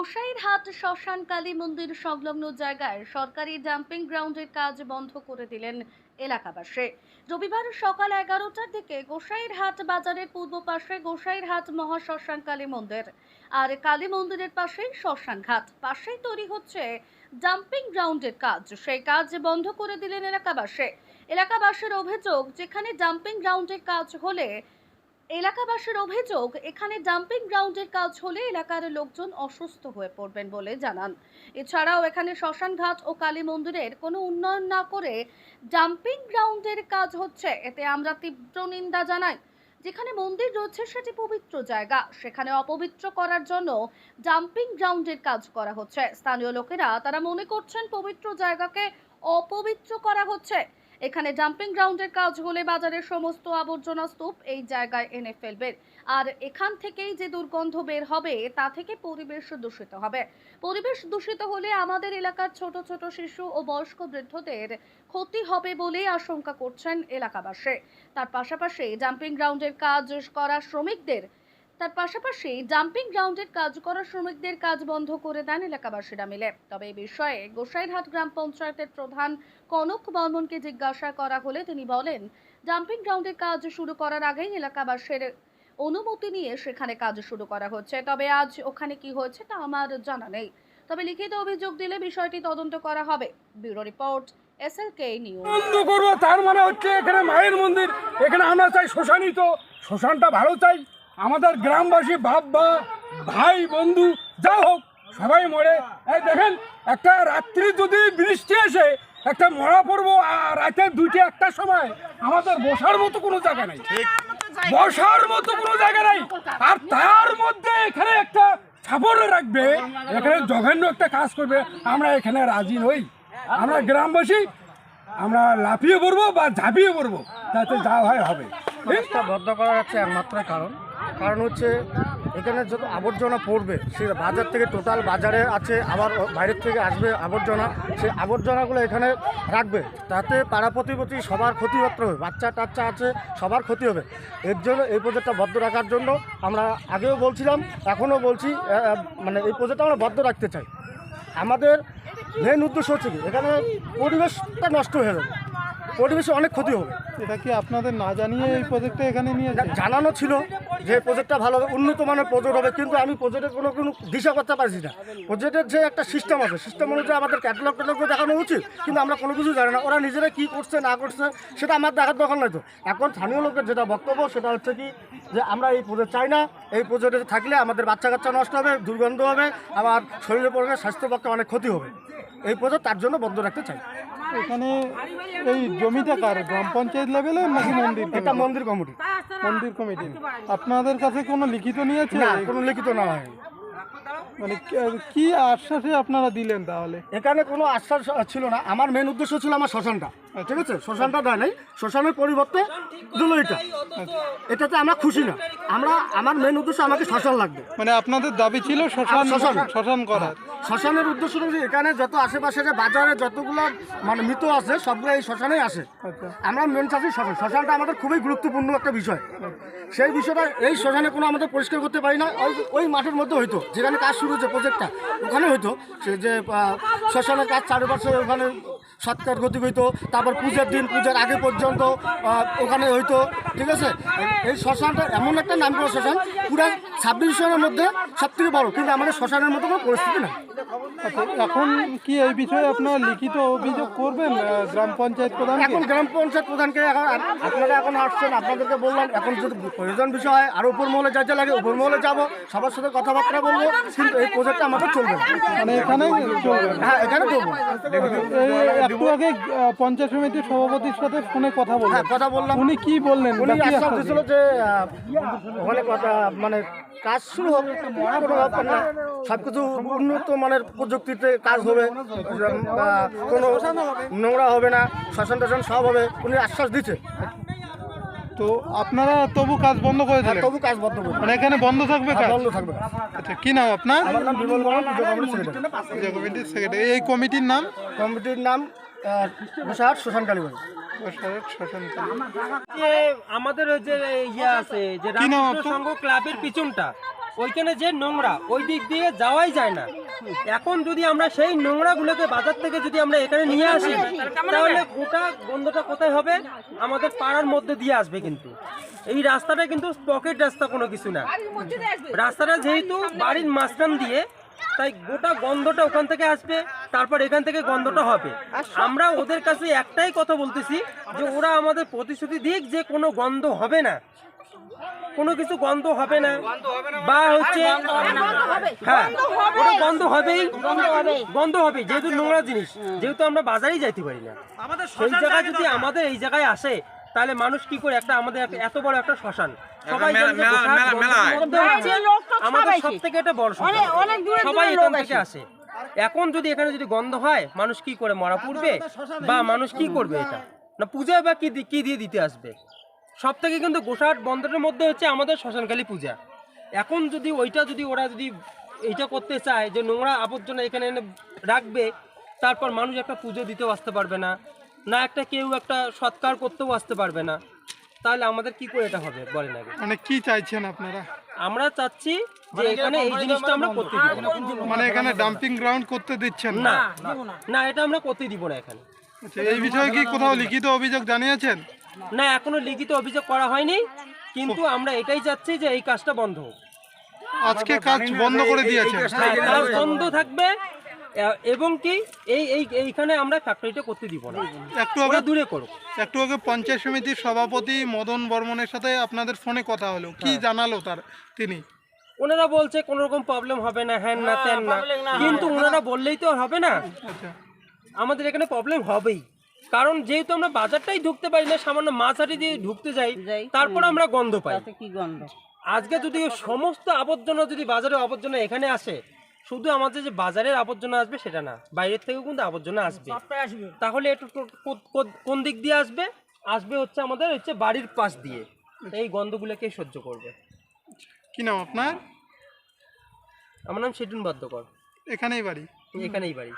গোসাইরহাট শ্মশান, কালী মন্দির সংলগ্ন জায়গায় সরকারি ডাম্পিং গ্রাউন্ডের কাজ বন্ধ করে দিলেন এলাকাবাসী। রবিবার সকাল এগারোটার দিকে গোসাইরহাট বাজারের পূর্ব পাশে গোসাইরহাট মহাশ্মশান কালী মন্দির। আর কালী মন্দিরের পাশেই শ্মশান ঘাট। পাশেই তৈরি হচ্ছে ডাম্পিং গ্রাউন্ডের কাজ। সেই কাজ বন্ধ করে দিলেন এলাকাবাসী। এলাকাবাসীর অভিযোগ, যেখানে ডাম্পিং গ্রাউন্ডের কাজ হলে এলাকাবাসীর অভিযোগ, এখানে ডাম্পিং গ্রাউন্ডের কাজ হলে এলাকার লোকজন অসুস্থ হয়ে পড়বেন বলে জানান। এছাড়াও এখানে শ্মশানঘাট ও কালী মন্দিরের কোনো উন্নয়ন না করে ডাম্পিং গ্রাউন্ডের কাজ হচ্ছে। এতে আমরা তীব্র নিন্দা জানাই। যেখানে মন্দির রয়েছে সেটি পবিত্র জায়গা। সেখানে অপবিত্র করার জন্য ডাম্পিং গ্রাউন্ডের কাজ করা হচ্ছে। স্থানীয় লোকেরা তারা মনে করছেন পবিত্র জায়গাকে অপবিত্র করা হচ্ছে। এখানে ডাম্পিং গ্রাউন্ডের কাজ হলে বাজারের সমস্ত আবর্জনা স্তূপ এই জায়গায় এনে ফেলবে। আর এখান থেকেই যে দুর্গন্ধ বের হবে, তা থেকে পরিবেশ দূষিত হবে। পরিবেশ দূষিত হলে আমাদের এলাকার ছোট ছোট শিশু ও বয়স্ক বৃদ্ধদের ক্ষতি হবে বলেই আশঙ্কা করছেন এলাকাবাসী। তার পাশাপাশি ডাম্পিং গ্রাউন্ডের কাজ করা শ্রমিকদের তার পাশাপাশি ডাম্পিং গ্রাউন্ডের কাজ করা শ্রমিকদের কাজ বন্ধ করে দেন এলাকাবাসীরা মিলে। তবে এই বিষয়ে গোসাইরহাট গ্রাম পঞ্চায়েতের প্রধান কনক বর্মনকে জিজ্ঞাসা করা হলে তিনি বলেন ডাম্পিং গ্রাউন্ডের কাজ শুরু করার আগেই এলাকাবাসীর অনুমতি নিয়ে সেখানে কাজ শুরু করা হচ্ছে। তবে আজ ওখানে কি হয়েছে তা আমার জানা নেই। তবে লিখিত অভিযোগ দিলে বিষয়টি তদন্ত করা হবে। ব্যুরো রিপোর্ট তার মানে হচ্ছে এখানে মায়ের মন্দির। এখানে আমরা চাই শ্মশানই তো। শ্মশানটা ভালো চাই। আমাদের গ্রামবাসী বাপ বা ভাই বন্ধু যা হোক সবাই মরে। এই দেখেন একটা রাত্রি যদি বৃষ্টি আসে একটা মরা পড়ব আর রাতে দুইটা একটা সময় আমাদের বসার মতো কোনো জায়গা নেই। বসার মতো কোনো জায়গা নাই। আর তার মধ্যে এখানে একটা ছাপড় রাখবে এখানে জঘন্য একটা কাজ করবে। আমরা এখানে রাজি নই। আমরা গ্রামবাসী আমরা লাফিয়ে পড়ব বা ঝাঁপিয়ে পড়ব তাতে যা হয় হবে। বন্ধ করার হচ্ছে একমাত্র কারণ। কারণ হচ্ছে এখানে যত আবর্জনা পড়বে, সে বাজার থেকে টোটাল বাজারে আছে, আবার বাইরের থেকে আসবে আবর্জনা সেই আবর্জনাগুলো এখানে রাখবে। তাতে পাড়া প্রতিপত্তি সবার ক্ষতি করতে হবে, বাচ্চা টাচ্চা আছে, সবার ক্ষতি হবে। এর জন্য এই প্রজেক্টটা বদ্ধ রাখার জন্য আমরা আগেও বলছিলাম, এখনও বলছি মানে এই প্রজেক্টটা আমরা বদ্ধ রাখতে চাই। আমাদের মেন উদ্দেশ্য হচ্ছে কি, এখানে পরিবেশটা নষ্ট হয়ে যাবে। পরিবেশে অনেক ক্ষতি হবে। এটা কি আপনাদের না জানিয়ে এই প্রজেক্টটা এখানে নিয়ে জানানো ছিল যে প্রজেক্টটা ভালো হবে উন্নত মানের প্রজেক্ট হবে কিন্তু আমি প্রজেক্টের কোনো কোনো দিশা করতে পারছি না। প্রজেক্টের যে একটা সিস্টেম আছে সিস্টেম অনুযায়ী আমাদের ক্যাটালগ ট্যাটালগ দেখানো উচিত কিন্তু আমরা কোনো কিছু জানি না। ওরা নিজেরা কী করছে না করছে সেটা আমার দেখার দরকার নয় তো। এখন স্থানীয় লোকের যেটা বক্তব্য সেটা হচ্ছে কি যে আমরা এই প্রজেক্ট চাই না। এই প্রজেক্টে থাকলে আমাদের বাচ্চা কাচ্চা নষ্ট হবে দুর্গন্ধ হবে আবার শরীরের পক্ষে স্বাস্থ্যের পক্ষে অনেক ক্ষতি হবে। এই প্রজেক্ট তার জন্য বন্ধ রাখতে চাই। এখানে এই জমিটা কার? গ্রাম পঞ্চায়েত লেভেলে নাকি মন্দির এটা মন্দির কমিটি মন্দির কমিটি আপনাদের কাছে কোনো লিখিত নিয়ে আছে কোনো লিখিত না হয়। মানে কি- কি আশ্বাসে আপনারা দিলেন তাহলে? এখানে কোনো আশ্বাস ছিল না। আমার মেন উদ্দেশ্য ছিল আমার শ্মশানটা। ঠিক আছে? শ্মশানটা দেয় নাই। শ্মশানের পরিবর্তে দিল এটা। এটাতে আমরা খুশি না। আমরা আমার মেন উদ্দেশ্য আমাকে শ্মশান লাগবে। মানে আপনাদের দাবি ছিল শ্মশান শ্মশান। শ্মশান করার শ্মশানের উদ্দেশ্য হচ্ছে এখানে যত আশেপাশে যে বাজারে যতগুলো মানে মৃত আছে সবগুলো এই শ্মশানেই আসে। আচ্ছা। আমরা মেন চাচ্ছি শ্মশান। শ্মশানটা আমাদের খুবই গুরুত্বপূর্ণ একটা বিষয়। সেই বিষয়টা এই শ্মশানে কোনো আমাদের পরিষ্কার করতে পারি না। ওই ওই মাঠের মধ্যে হইতো। যেখানে কাজ শুরু হচ্ছে প্রজেক্টটা ওখানে হইতো। সে যে শ্মশানের কাজ চারপাশে ওখানে সৎকার গতি হইতো, তারপর পূজার দিন, পূজার আগে পর্যন্ত ওখানে হইতো, ঠিক আছে? এই শ্মশানটা এমন একটা নাম করা শ্মশান পুরো ছাব্বিশ জনের মধ্যে সব থেকে বড় কিন্তু আমাদের শ্মশানের মতো কোনো পরিস্থিতি না। এখন কি এই বিষয়ে আপনার লিখিত অভিযোগ করবেন গ্রাম পঞ্চায়েত প্রধান এখন গ্রাম পঞ্চায়েত প্রধানকে এখন আপনারা এখন আসছেন আপনাদেরকে বললাম এখন যদি প্রয়োজন বিষয় হয় আর উপর মহলে যা যা লাগে উপর মহলে যাব সবার সাথে কথাবার্তা বলব কিন্তু এই প্রজেক্টটা আমাদের চলবে মানে এখানে চলবে হ্যাঁ এখানে চলবো একটু আগে পঞ্চায়েত সমিতির সভাপতির সাথে ফোনে কথা বললেন। হ্যাঁ কথা বললাম। উনি কি বললেন? উনি আশ্বাস দিয়েছিল যে ওখানে কথা মানে কাজ শুরু হবে কোনো ব্যাপার না সব কিছু উন্নত মানের প্রযুক্তিতে কাজ হবে কোনো নোংরা হবে না শ্মশান টাশন সব হবে উনি আশ্বাস দিচ্ছে তো আপনারা তবু কাজ বন্ধ করে দিলেন? তবু কাজ বন্ধ করবে মানে এখানে বন্ধ থাকবে কাজ? বন্ধ থাকবে। আচ্ছা কি নাম আপনার? আমার নাম বিমল বর্মন কমিটির পূজা কমিটির সেক্রেটারি এই কমিটির নাম? কমিটির নাম শ্মশান কালীবাড়ি। যে আমাদের ওই যে ইয়ে আছে যে রামকৃষ্ণ সংঘ ক্লাবের পিছনটা ওইখানে যে নোংরা ওই দিক দিয়ে যাওয়াই যায় না। এখন যদি আমরা সেই নোংরাগুলোকে বাজার থেকে যদি আমরা এখানে নিয়ে আসি তাহলে গোটা গন্ধটা কোথায় হবে? আমাদের পাড়ার মধ্যে দিয়ে আসবে কিন্তু। এই রাস্তাটা কিন্তু পকেট রাস্তা কোনো কিছু না। রাস্তাটা যেহেতু বাড়ির মাঝখান দিয়ে তাই গোটা গন্ধটা ওখান থেকে আসবে তারপর এখান থেকে গন্ধটা হবে। আমরা ওদের কাছে একটাই কথা বলতেছি যে ওরা আমাদের প্রতিশ্রুতি দিক যে কোনো গন্ধ হবে না। কোনো কিছু গন্ধ হবে না। বা হচ্ছে হ্যাঁ ওটা গন্ধ হবেই। গন্ধ হবে। যেহেতু নোংরা জিনিস যেহেতু আমরা বাজারেই যাইতে পারি না। সেই জায়গায় যদি আমাদের এই জায়গায় আসে তাহলে মানুষ কি করে? একটা আমাদের এত বড় একটা শ্মশান। সবাই জানে যে গোসাইয়ের মধ্যে হচ্ছে আমাদের সব থেকে এটা বড় সবাই এখান থেকে আসে। এখন যদি এখানে যদি গন্ধ হয় মানুষ কি করে মরা পড়বে? বা মানুষ কি করবে এটা? না পূজায় বা কি কি দিয়ে দিতে আসবে? সব থেকে কিন্তু গোসাট বন্দরের মধ্যে হচ্ছে আমাদের শ্মশানকালী পূজা। এখন যদি ওইটা যদি ওরা যদি এইটা করতে চায় যে নোংরা আবর্জনা এখানে এনে রাখবে তারপর মানুষ একটা পুজো দিতেও আসতে পারবে না। না একটা কেউ একটা সৎকার করতেও আসতে পারবে না। তাহলে আমাদের কি করে এটা হবে? বলেন আগে। মানে কি চাইছেন আপনারা? আমরা চাচ্ছি যে এখানে এই জিনিসটা আমরা করতে দিব। না। মানে এখানে ডাম্পিং গ্রাউন্ড করতে দিচ্ছেন না। না এটা আমরা করতে দিব না এখানে। আচ্ছা, এই বিষয়ে কি কোথাও লিখিত অভিযোগ জানিয়েছেন? না এখনও লিখিত অভিযোগ করা হয়নি কিন্তু আমরা এটাই চাচ্ছি যে এই কাজটা বন্ধ হোক। আজকে কাজ বন্ধ করে দিয়েছেন। হ্যাঁ, কাজ বন্ধ থাকবে এবং কি এই এই এইখানে আমরা ফ্যাক্টরিটা করতে দিব না। একটু আগে দূরে করো। একটু আগে পঞ্চায়েত সমিতির সভাপতি মদন বর্মনের সাথে আপনাদের ফোনে কথা হলো। কি জানালো তার তিনি? ওনারা বলছে কোনো রকম প্রবলেম হবে না হ্যান না তেন না। কিন্তু ওনারা বললেই তো আর হবে না। আচ্ছা। আমাদের এখানে প্রবলেম হবেই। কারণ যেহেতু আমরা বাজারটাই ঢুকতে পারি না সামান্য মাছাটি দিয়ে ঢুকতে যাই তারপর আমরা গন্ধ পাই। কি গন্ধ? আজকে যদি সমস্ত আবর্জনা যদি বাজারে আবর্জনা এখানে আসে শুধু আমাদের যে বাজারের আবর্জনা আসবে সেটা না বাইরের থেকেও কিন্তু আবর্জনা আসবে। তাহলে একটু কোন দিক দিয়ে আসবে? আসবে হচ্ছে আমাদের হচ্ছে বাড়ির পাশ দিয়ে। এই গন্ধগুলোকে সহ্য করবে। কি নাম আপনার? আমার নাম সেটুন বাদ্যকর। এখানেই বাড়ি? এখানেই বাড়ি।